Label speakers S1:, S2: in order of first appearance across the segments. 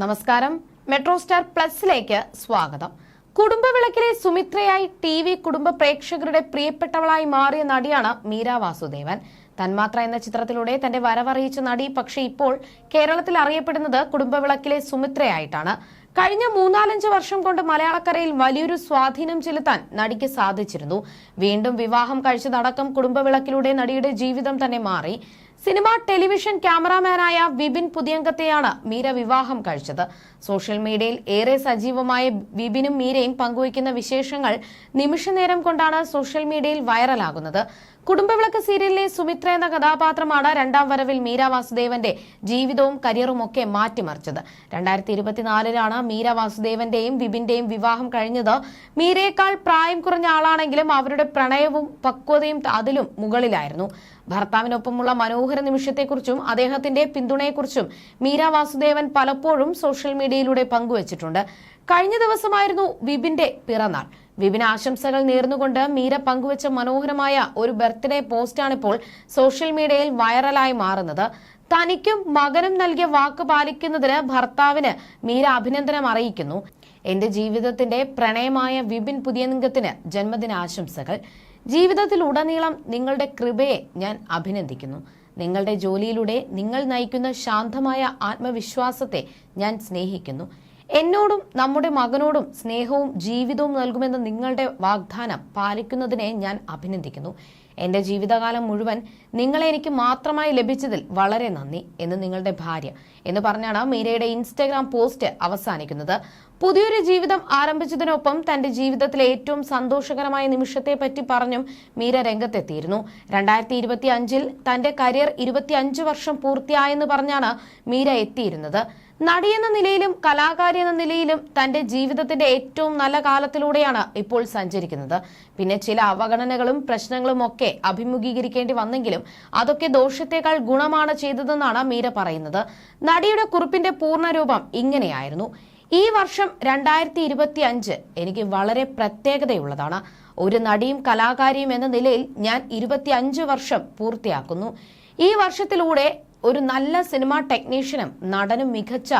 S1: നമസ്കാരം. Metro star പ്ലസിലേക്ക് സ്വാഗതം. കുടുംബവിളക്കിലെ സുമിത്രയായി T V കുടുംബ പ്രേക്ഷകരുടെ പ്രിയപ്പെട്ടവളായി മാറിയ നടിയാണ് മീര വാസുദേവൻ. തന്മാത്ര എന്ന ചിത്രത്തിലൂടെ തന്റെ വരവറിയിച്ച നടി പക്ഷേ ഇപ്പോൾ കേരളത്തിൽ അറിയപ്പെടുന്നത് കുടുംബവിളക്കിലെ സുമിത്രയായിട്ടാണ്. കഴിഞ്ഞ മൂന്നാലഞ്ച് വർഷം കൊണ്ട് മലയാളക്കരയിൽ വലിയൊരു സ്വാധീനം ചെലുത്താൻ നടിക്ക് സാധിച്ചിരുന്നു. വീണ്ടും വിവാഹം കഴിച്ചതടക്കം കുടുംബവിളക്കിലൂടെ നടിയുടെ ജീവിതം തന്നെ മാറി. സിനിമ ടെലിവിഷൻ ക്യാമറാമാനായ വിപിൻ പുതിയങ്കത്തെയാണ് മീര വിവാഹം കഴിച്ചത്. സോഷ്യൽ മീഡിയയിൽ ഏറെ സജീവമായ വിപിനും മീരയും പങ്കുവയ്ക്കുന്ന വിശേഷങ്ങൾ നിമിഷനേരം കൊണ്ടാണ് സോഷ്യൽ മീഡിയയിൽ വൈറലാകുന്നത്. കുടുംബവിളക്ക് സീരിയലിലെ സുമിത്ര എന്ന കഥാപാത്രമാണ് രണ്ടാം വരവിൽ മീര വാസുദേവന്റെ ജീവിതവും കരിയറും ഒക്കെ മാറ്റിമറിച്ചത്. രണ്ടായിരത്തി ഇരുപത്തിനാലിലാണ് മീര വാസുദേവന്റെയും വിപിന്റെയും വിവാഹം കഴിഞ്ഞത്. മീരയേക്കാൾ പ്രായം കുറഞ്ഞ ആളാണെങ്കിലും അവരുടെ പ്രണയവും പക്വതയും അതിലും മുകളിലായിരുന്നു. ഭർത്താവിനൊപ്പമുള്ള മനോഹര നിമിഷത്തെക്കുറിച്ചും അദ്ദേഹത്തിന്റെ പിന്തുണയെക്കുറിച്ചും മീര വാസുദേവൻ പലപ്പോഴും സോഷ്യൽ മീഡിയയിലൂടെ പങ്കുവച്ചിട്ടുണ്ട്. കഴിഞ്ഞ ദിവസമായിരുന്നു വിപിന്റെ പിറന്നാൾ. വിപിന് ആശംസകൾ നേർന്നുകൊണ്ട് മീര പങ്കുവച്ച മനോഹരമായ ഒരു ബർത്ത്ഡേ പോസ്റ്റാണിപ്പോൾ സോഷ്യൽ മീഡിയയിൽ വൈറലായി മാറുന്നത്. തനിക്കും മകനും നൽകിയ വാക്ക് പാലിക്കുന്നതിന് ഭർത്താവിന് മീര അഭിനന്ദനം അറിയിക്കുന്നു. എന്റെ ജീവിതത്തിന്റെ പ്രണയമായ വിപിൻ പുതിയലിംഗത്തിന് ജന്മദിനാശംസകൾ. ജീവിതത്തിൽ ഉടനീളം നിങ്ങളുടെ കൃപയെ ഞാൻ അഭിനന്ദിക്കുന്നു. നിങ്ങളുടെ ജോലിയിലൂടെ നിങ്ങൾ നയിക്കുന്ന ശാന്തമായ ആത്മവിശ്വാസത്തെ ഞാൻ സ്നേഹിക്കുന്നു. എന്നോടും നമ്മുടെ മകനോടും സ്നേഹവും ജീവിതവും നൽകുമെന്ന നിങ്ങളുടെ വാഗ്ദാനം പാലിക്കുന്നതിനെ ഞാൻ അഭിനന്ദിക്കുന്നു. എന്റെ ജീവിതകാലം മുഴുവൻ നിങ്ങളെ എനിക്ക് മാത്രമായി ലഭിച്ചതിൽ വളരെ നന്ദി എന്ന് നിങ്ങളുടെ ഭാര്യ എന്ന് പറഞ്ഞാണ് മീരയുടെ ഇൻസ്റ്റാഗ്രാം പോസ്റ്റ് അവസാനിക്കുന്നത്. പുതിയൊരു ജീവിതം ആരംഭിച്ചതിനൊപ്പം തന്റെ ജീവിതത്തിലെ ഏറ്റവും സന്തോഷകരമായ നിമിഷത്തെ പറ്റി പറഞ്ഞും മീര രംഗത്തെത്തിയിരുന്നു. രണ്ടായിരത്തി ഇരുപത്തി അഞ്ചിൽ തന്റെ കരിയർ ഇരുപത്തി അഞ്ച് വർഷം പൂർത്തിയായെന്ന് പറഞ്ഞാണ് മീര എത്തിയിരുന്നത്. നടിയെന്ന നിലയിലും കലാകാരി എന്ന നിലയിലും തന്റെ ജീവിതത്തിന്റെ ഏറ്റവും നല്ല കാലത്തിലൂടെയാണ് ഇപ്പോൾ സഞ്ചരിക്കുന്നത്. പിന്നെ ചില അവഗണനകളും പ്രശ്നങ്ങളും ഒക്കെ അഭിമുഖീകരിക്കേണ്ടി വന്നെങ്കിലും അതൊക്കെ ദോഷത്തെക്കാൾ ഗുണമാണ് ചെയ്തതെന്നാണ് മീര പറയുന്നത്. നടിയുടെ കുറിപ്പിന്റെ പൂർണരൂപം ഇങ്ങനെയായിരുന്നു. ഈ വർഷം രണ്ടായിരത്തി ഇരുപത്തി അഞ്ച് എനിക്ക് വളരെ പ്രത്യേകതയുള്ളതാണ്. ഒരു നടിയും കലാകാരിയും എന്ന നിലയിൽ ഞാൻ ഇരുപത്തി അഞ്ച് വർഷം പൂർത്തിയാക്കുന്നു. ഈ വർഷത്തിലൂടെ ഒരു നല്ല സിനിമാ ടെക്നീഷ്യനും നടനും മികച്ച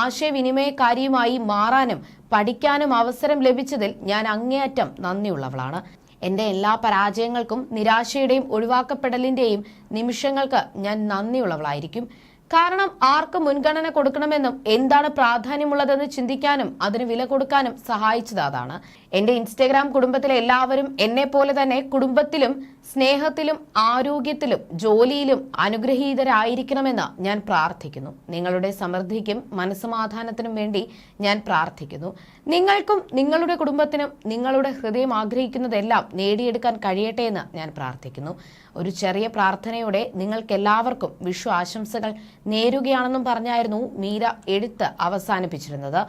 S1: ആശയവിനിമയക്കാരിയുമായി മാറാനും പഠിക്കാനും അവസരം ലഭിച്ചതിൽ ഞാൻ അങ്ങേയറ്റം നന്ദിയുള്ളവളാണ്. എന്റെ എല്ലാ പരാജയങ്ങൾക്കും നിരാശയുടെയും ഒഴിവാക്കപ്പെടലിന്റെയും നിമിഷങ്ങൾക്ക് ഞാൻ നന്ദിയുള്ളവളായിരിക്കും. കാരണം ആർക്ക് മുൻഗണന കൊടുക്കണമെന്നും എന്താണ് പ്രാധാന്യമുള്ളതെന്ന് ചിന്തിക്കാനും അതിന് വില കൊടുക്കാനും സഹായിച്ചത് അതാണ്. എന്റെ ഇൻസ്റ്റഗ്രാം കുടുംബത്തിലെ എല്ലാവരും എന്നെ പോലെ തന്നെ കുടുംബത്തിലും സ്നേഹത്തിലും ആരോഗ്യത്തിലും ജോലിയിലും അനുഗ്രഹീതരായിരിക്കണമെന്ന് ഞാൻ പ്രാർത്ഥിക്കുന്നു. നിങ്ങളുടെ സമൃദ്ധിക്കും മനസ്സമാധാനത്തിനും വേണ്ടി ഞാൻ പ്രാർത്ഥിക്കുന്നു. നിങ്ങൾക്കും നിങ്ങളുടെ കുടുംബത്തിനും നിങ്ങളുടെ ഹൃദയം ആഗ്രഹിക്കുന്നതെല്ലാം നേടിയെടുക്കാൻ കഴിയട്ടെ എന്ന് ഞാൻ പ്രാർത്ഥിക്കുന്നു. ഒരു ചെറിയ പ്രാർത്ഥനയോടെ നിങ്ങൾക്കെല്ലാവർക്കും വിഷു ആശംസകൾ നേരുകയാണെന്നും പറഞ്ഞായിരുന്നു മീര എഴുത്ത് അവസാനിപ്പിച്ചിരുന്നത്.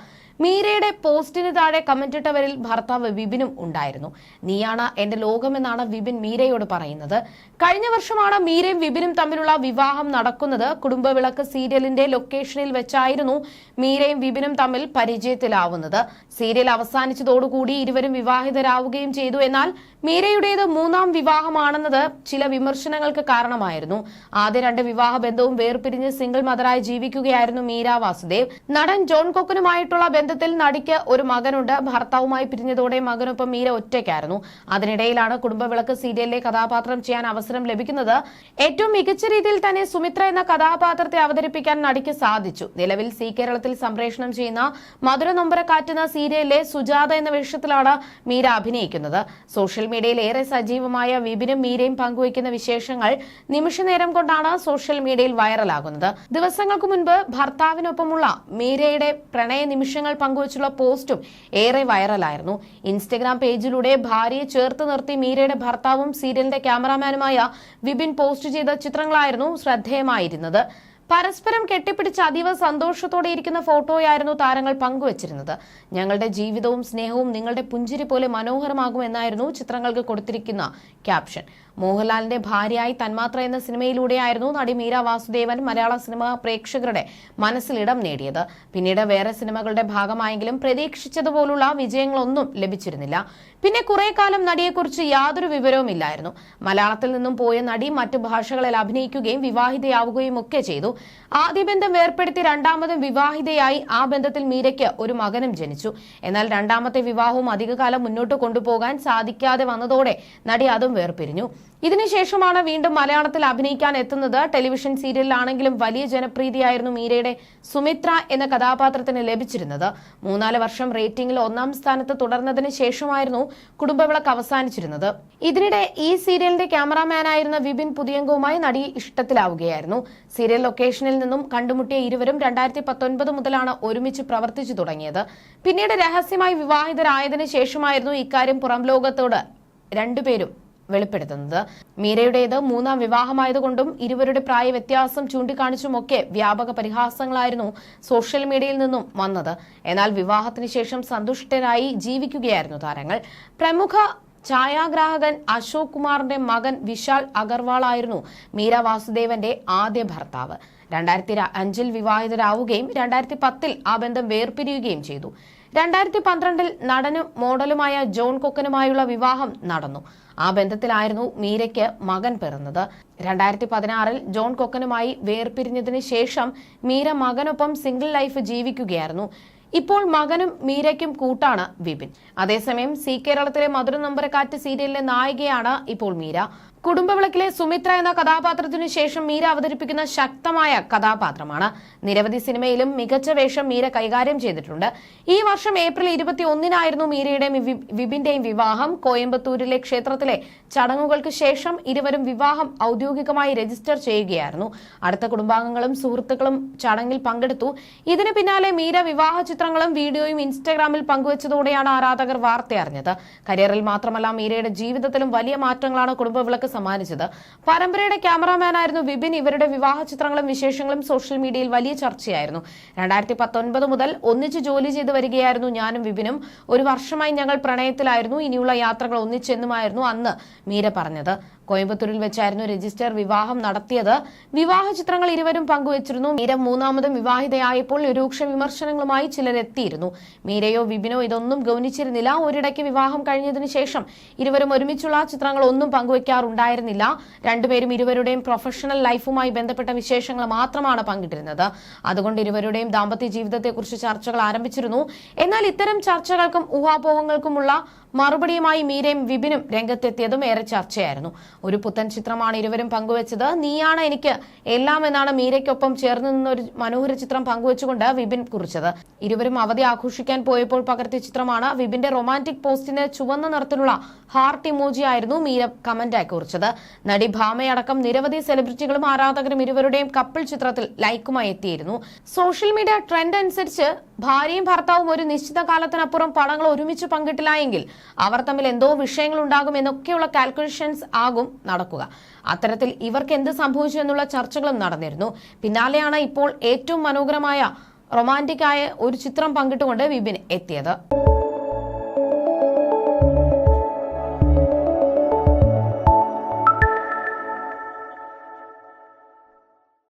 S1: മീരയുടെ പോസ്റ്റിന് താഴെ കമന്റിട്ടവരിൽ ഭർത്താവ് വിപിനും ഉണ്ടായിരുന്നു. നീയാണ് എന്റെ ലോകമെന്നാണ് വിപിൻ മീരയോട് പറയുന്നത്. കഴിഞ്ഞ വർഷമാണ് മീരയും വിപിനും തമ്മിലുള്ള വിവാഹം നടക്കുന്നത്. കുടുംബവിളക്ക് സീരിയലിന്റെ ലൊക്കേഷനിൽ വെച്ചായിരുന്നു മീരയും വിപിനും തമ്മിൽ പരിചയത്തിലാവുന്നത്. സീരിയൽ അവസാനിച്ചതോടുകൂടി ഇരുവരും വിവാഹിതരാവുകയും ചെയ്തു. എന്നാൽ മീരയുടേത് മൂന്നാം വിവാഹമാണെന്നത് ചില വിമർശനങ്ങൾക്ക് കാരണമായിരുന്നു. ആദ്യ രണ്ട് വിവാഹ ബന്ധവും വേർപിരിഞ്ഞ് സിംഗിൾ മദറായി ജീവിക്കുകയായിരുന്നു മീര വാസുദേവ്. നടൻ ജോൺ കൊക്കനുമായിട്ടുള്ള ബന്ധത്തിൽ നടിക്ക് ഒരു മകനുണ്ട്. ഭർത്താവുമായി പിരിഞ്ഞതോടെ മകനൊപ്പം മീര ഒറ്റയ്ക്കായിരുന്നു. അതിനിടയിലാണ് കുടുംബവിളക്ക് സീരിയലിലെ കഥാപാത്രം ചെയ്യാൻ അവസരം ലഭിക്കുന്നത്. ഏറ്റവും മികച്ച രീതിയിൽ തന്നെ സുമിത്ര എന്ന കഥാപാത്രത്തെ അവതരിപ്പിക്കാൻ നടിക്ക് സാധിച്ചു. നിലവിൽ സി കേരളത്തിൽ സംപ്രേഷണം ചെയ്യുന്ന മധുര നൊമ്പര കാറ്റുന്ന സീരിയലിലെ സുജാത എന്ന വേഷത്തിലാണ് മീര അഭിനയിക്കുന്നത്. സോഷ്യൽ മീഡിയയിൽ ഏറെ സജീവമായ വിപിനും മീരയും പങ്കുവയ്ക്കുന്ന വിശേഷങ്ങൾ നിമിഷനേരം കൊണ്ടാണ് സോഷ്യൽ മീഡിയയിൽ വൈറലാകുന്നത്. ദിവസങ്ങൾക്ക് മുൻപ് ഭർത്താവിനൊപ്പമുള്ള മീരയുടെ പ്രണയ നിമിഷങ്ങൾ പങ്കുവച്ചുള്ള പോസ്റ്റും ഏറെ വൈറലായിരുന്നു. ഇൻസ്റ്റഗ്രാം പേജിലൂടെ ഭാര്യയെ ചേർത്ത് നിർത്തി മീരയുടെ ഭർത്താവും സീരിയലിന്റെ ക്യാമറാമാനുമായ വിപിൻ പോസ്റ്റ് ചെയ്ത ചിത്രങ്ങളായിരുന്നു ശ്രദ്ധേയമായിരുന്നത്. പരസ്പരം കെട്ടിപ്പിടിച്ച് അതീവ സന്തോഷത്തോടെ ഇരിക്കുന്ന ഫോട്ടോയായിരുന്നു താരങ്ങൾ പങ്കുവച്ചിരുന്നത്. ഞങ്ങളുടെ ജീവിതവും സ്നേഹവും നിങ്ങളുടെ പുഞ്ചിരി പോലെ മനോഹരമാകുമെന്നായിരുന്നു ചിത്രങ്ങൾക്ക് കൊടുത്തിരിക്കുന്ന ക്യാപ്ഷൻ. മോഹൻലാലിന്റെ ഭാര്യയായി തന്മാത്ര എന്ന സിനിമയിലൂടെയായിരുന്നു നടി മീര വാസുദേവൻ മലയാള സിനിമ പ്രേക്ഷകരുടെ മനസ്സിലിടം നേടിയത്. പിന്നീട് വേറെ സിനിമകളുടെ ഭാഗമായെങ്കിലും പ്രതീക്ഷിച്ചതുപോലുള്ള വിജയങ്ങളൊന്നും ലഭിച്ചിരുന്നില്ല. പിന്നെ കുറെ കാലം നടിയെക്കുറിച്ച് യാതൊരു വിവരവും ഇല്ലായിരുന്നു. മലയാളത്തിൽ നിന്നും പോയ നടി മറ്റു ഭാഷകളിൽ അഭിനയിക്കുകയും വിവാഹിതയാവുകയും ഒക്കെ ചെയ്തു. ആദ്യ ബന്ധം വേർപ്പെടുത്തി രണ്ടാമതും വിവാഹിതയായി ആ ബന്ധത്തിൽ മീരയ്ക്ക് ഒരു മകനും ജനിച്ചു. എന്നാൽ രണ്ടാമത്തെ വിവാഹവും അധികകാലം മുന്നോട്ട് കൊണ്ടുപോകാൻ സാധിക്കാതെ വന്നതോടെ നടി അതും വേർപിരിഞ്ഞു. ഇതിനുശേഷമാണ് വീണ്ടും മലയാളത്തിൽ അഭിനയിക്കാൻ എത്തുന്നത്. ടെലിവിഷൻ സീരിയലിലാണെങ്കിലും വലിയ ജനപ്രീതിയായിരുന്നു മീരയുടെ സുമിത്ര എന്ന കഥാപാത്രത്തിന് ലഭിച്ചിരുന്നത്. മൂന്നാൽ വർഷം റേറ്റിംഗിൽ ഒന്നാം സ്ഥാനത്ത് തുടർന്നതിന് ശേഷമായിരുന്നു കുടുംബവിളക്ക് അവസാനിച്ചിരുന്നത്. ഇതിനിടെ ഈ സീരിയലിന്റെ ക്യാമറാമാനായിരുന്ന വിപിൻ പുതിയങ്കവുമായി നടി ഇഷ്ടത്തിലാവുകയായിരുന്നു. സീരിയൽ ലൊക്കേഷനിൽ നിന്നും കണ്ടുമുട്ടിയ ഇരുവരും രണ്ടായിരത്തി പത്തൊൻപത് മുതലാണ് ഒരുമിച്ച് പ്രവർത്തിച്ചു തുടങ്ങിയത്. പിന്നീട് രഹസ്യമായി വിവാഹിതരായതിനു ശേഷമായിരുന്നു ഇക്കാര്യം പുറം ലോകത്തോട് രണ്ടുപേരും വെളിപ്പെടുത്തുന്നത്. മീരയുടേത് മൂന്നാം വിവാഹമായതുകൊണ്ടും ഇരുവരുടെ പ്രായ വ്യത്യാസം ചൂണ്ടിക്കാണിച്ചുമൊക്കെ വ്യാപക പരിഹാസങ്ങളായിരുന്നു സോഷ്യൽ മീഡിയയിൽ നിന്നും വന്നത്. എന്നാൽ വിവാഹത്തിന് ശേഷം സന്തുഷ്ടരായി ജീവിക്കുകയായിരുന്നു താരങ്ങൾ. പ്രമുഖ ഛായാഗ്രാഹകൻ അശോക് കുമാറിന്റെ മകൻ വിശാൽ അഗർവാൾ ആയിരുന്നു മീര വാസുദേവന്റെ ആദ്യ ഭർത്താവ്. രണ്ടായിരത്തി അഞ്ചിൽ വിവാഹിതരാവുകയും രണ്ടായിരത്തി പത്തിൽ ആ ബന്ധം വേർപിരിയുകയും ചെയ്തു. രണ്ടായിരത്തി പന്ത്രണ്ടിൽ നടനും മോഡലുമായ ജോൺ കൊക്കനുമായുള്ള വിവാഹം നടന്നു. ആ ബന്ധത്തിലായിരുന്നു മീരയ്ക്ക് മകൻ പിറന്നത്. രണ്ടായിരത്തി പതിനാറിൽ ജോൺ കൊക്കനുമായി വേർപിരിഞ്ഞതിന് ശേഷം മീര മകനൊപ്പം സിംഗിൾ ലൈഫ് ജീവിക്കുകയായിരുന്നു. ഇപ്പോൾ മകനും മീരയ്ക്കും കൂട്ടാണ് വിപിൻ. അതേസമയം സി കേരളത്തിലെ മധുര നമ്പരക്കാറ്റ് സീരിയലിലെ നായികയാണ് ഇപ്പോൾ മീര. കുടുംബവിളക്കിലെ സുമിത്ര എന്ന കഥാപാത്രത്തിനു ശേഷം മീര അവതരിപ്പിക്കുന്ന ശക്തമായ കഥാപാത്രമാണ്. നിരവധി സിനിമയിലും മികച്ച വേഷം മീര കൈകാര്യം ചെയ്തിട്ടുണ്ട്. ഈ വർഷം ഏപ്രിൽ ഇരുപത്തി ഒന്നിനായിരുന്നു മീരയുടെയും വിപിന്റെയും വിവാഹം. കോയമ്പത്തൂരിലെ ക്ഷേത്രത്തിലെ ചടങ്ങുകൾക്ക് ശേഷം ഇരുവരും വിവാഹം ഔദ്യോഗികമായി രജിസ്റ്റർ ചെയ്യുകയായിരുന്നു. അടുത്ത കുടുംബാംഗങ്ങളും സുഹൃത്തുക്കളും ചടങ്ങിൽ പങ്കെടുത്തു. ഇതിന് പിന്നാലെ മീര വിവാഹ ചിത്രങ്ങളും വീഡിയോയും ഇൻസ്റ്റാഗ്രാമിൽ പങ്കുവച്ചതോടെയാണ് ആരാധകർ വാർത്തയറിഞ്ഞത് കരിയറിൽ മാത്രമല്ല മീരയുടെ ജീവിതത്തിലും വലിയ മാറ്റങ്ങളാണ് കുടുംബവിളക്ക് സമ്മാനിച്ചത്. പരമ്പരയുടെ ക്യാമറാമാനായിരുന്നു വിപിൻ. ഇവരുടെ വിവാഹ ചിത്രങ്ങളും വിശേഷങ്ങളും സോഷ്യൽ മീഡിയയിൽ വലിയ ചർച്ചയായിരുന്നു. രണ്ടായിരത്തി പത്തൊൻപത് മുതൽ ഒന്നിച്ച് ജോലി ചെയ്തു വരികയായിരുന്നു ഞാനും വിപിനും. ഒരു വർഷമായി ഞങ്ങൾ പ്രണയത്തിലായിരുന്നു. ഇനിയുള്ള യാത്രകൾ ഒന്നിച്ചെന്നുമായിരുന്നു അന്ന് മീര പറഞ്ഞത്. കോയമ്പത്തൂരിൽ വെച്ചായിരുന്നു രജിസ്റ്റർ വിവാഹം നടത്തിയത്. വിവാഹ ചിത്രങ്ങൾ ഇരുവരും പങ്കുവച്ചിരുന്നു. മീര മൂന്നാമതും വിവാഹിതയായപ്പോൾ രൂക്ഷ വിമർശനങ്ങളുമായി ചിലരെത്തിയിരുന്നു. മീരയോ വിപിനോ ഇതൊന്നും ഗൗനിച്ചിരുന്നില്ല. ഒരിടയ്ക്ക് വിവാഹം കഴിഞ്ഞതിനു ശേഷം ഇരുവരും ഒരുമിച്ചുള്ള ചിത്രങ്ങൾ ഒന്നും പങ്കുവയ്ക്കാറുണ്ടായിരുന്നില്ല രണ്ടുപേരും ഇരുവരുടെയും പ്രൊഫഷണൽ ലൈഫുമായി ബന്ധപ്പെട്ട വിശേഷങ്ങൾ മാത്രമാണ് പങ്കിട്ടിരുന്നത്. അതുകൊണ്ട് ഇരുവരുടെയും ദാമ്പത്യ ജീവിതത്തെക്കുറിച്ച് ചർച്ചകൾ ആരംഭിച്ചിരുന്നു. എന്നാൽ ഇത്തരം ചർച്ചകൾക്കും ഊഹാപോഹങ്ങൾക്കുമുള്ള മറുപടിയുമായി മീരയും വിപിനും രംഗത്തെത്തിയതും ഏറെ ചർച്ചയായിരുന്നു. ഒരു പുത്തൻ ചിത്രമാണ് ഇരുവരും പങ്കുവച്ചത്. നീയാണ് എനിക്ക് എല്ലാം എന്നാണ് മീരയ്ക്കൊപ്പം ചേർന്ന് നിന്ന ഒരു മനോഹര ചിത്രം പങ്കുവച്ചുകൊണ്ട് വിപിൻ കുറിച്ചത്. ഇരുവരും അവധി ആഘോഷിക്കാൻ പോയപ്പോൾ പകർത്തിയ ചിത്രമാണ് വിപിന്റെ റൊമാന്റിക് പോസ്റ്റിന് ചുവന്ന നിറത്തിലുള്ള ഹാർട്ട് ഇമോജി ആയിരുന്നു മീര കമന്റായി കുറിച്ചത്. നടി ഭാമയടക്കം നിരവധി സെലിബ്രിറ്റികളും ആരാധകരും ഇരുവരുടെയും കപ്പിൾ ചിത്രത്തിൽ ലൈക്കുമായി എത്തിയിരുന്നു. സോഷ്യൽ മീഡിയ ട്രെൻഡ് അനുസരിച്ച് ഭാര്യയും ഭർത്താവും ഒരു നിശ്ചിത കാലത്തിനപ്പുറം പണങ്ങൾ ഒരുമിച്ച് പങ്കിട്ടില്ല എങ്കിൽ അവർ തമ്മിൽ എന്തോ വിഷയങ്ങൾ ഉണ്ടാകും എന്നൊക്കെയുള്ള കാൽക്കുലേഷൻസ് ആകും നടക്കുക. അത്തരത്തിൽ ഇവർക്ക് എന്ത് സംഭവിച്ചു എന്നുള്ള ചർച്ചകളും നടന്നിരുന്നു. പിന്നാലെയാണ് ഇപ്പോൾ ഏറ്റവും മനോഹരമായ റൊമാന്റിക് ആയ ഒരു ചിത്രം പങ്കിട്ടുകൊണ്ട് വിപിൻ എത്തിയത്.